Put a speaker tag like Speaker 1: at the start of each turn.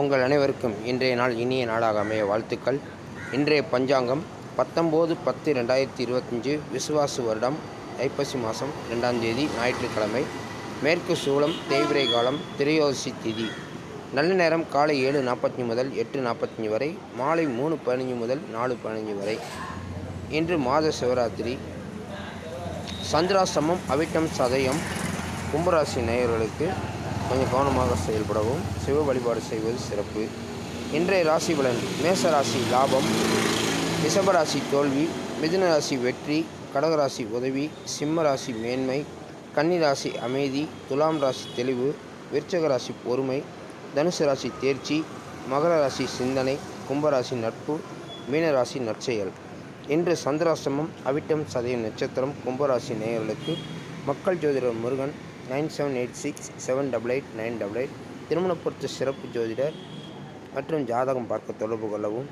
Speaker 1: உங்கள் அனைவருக்கும் இன்றைய நாள் இனிய நாளாக அமைய வாழ்த்துக்கள். இன்றைய பஞ்சாங்கம் பத்தொம்போது பத்து ரெண்டாயிரத்தி இருபத்தஞ்சு விசுவாசு வருடம் ஐப்பசி மாதம் ரெண்டாம் தேதி ஞாயிற்றுக்கிழமை மேற்கு சூளம் தேய்விரை காலம் திரையோசி திதி. நல்ல நேரம் காலை ஏழு நாற்பத்தஞ்சு முதல் எட்டு நாற்பத்தஞ்சு வரை மாலை மூணு பதினஞ்சு முதல் நாலு பதினஞ்சு வரை. இன்று மாத சிவராத்திரி. சந்திராசிரமம் அவிட்டம் சதயம் கும்பராசி நேயர்களுக்கு கொஞ்சம் கவனமாக செயல்படவும் சிவ வழிபாடு செய்வது சிறப்பு. இன்றைய ராசி பலன் மேச ராசி லாபம் ரிஷபராசி தோல்வி மிதுன ராசி வெற்றி கடகராசி உதவி சிம்ம ராசி மேன்மை கன்னிராசி அமைதி துலாம் ராசி தெளிவு விருச்சக ராசி பொறுமை தனுசு ராசி தேர்ச்சி மகர ராசி சிந்தனை கும்பராசி நட்பு மீனராசி நற்செயல். இன்று சந்திராசிரமம் அவிட்டம் சதய நட்சத்திரம் கும்பராசி நேயர்களுக்கு மக்கள் ஜோதிடர் Murugan nine seven eight six seven double eight nine double eight. திருமண பொறுத்த சிறப்பு ஜோதிடர் மற்றும் ஜாதகம் பார்க்க தொடர்பு கொள்ளவும்.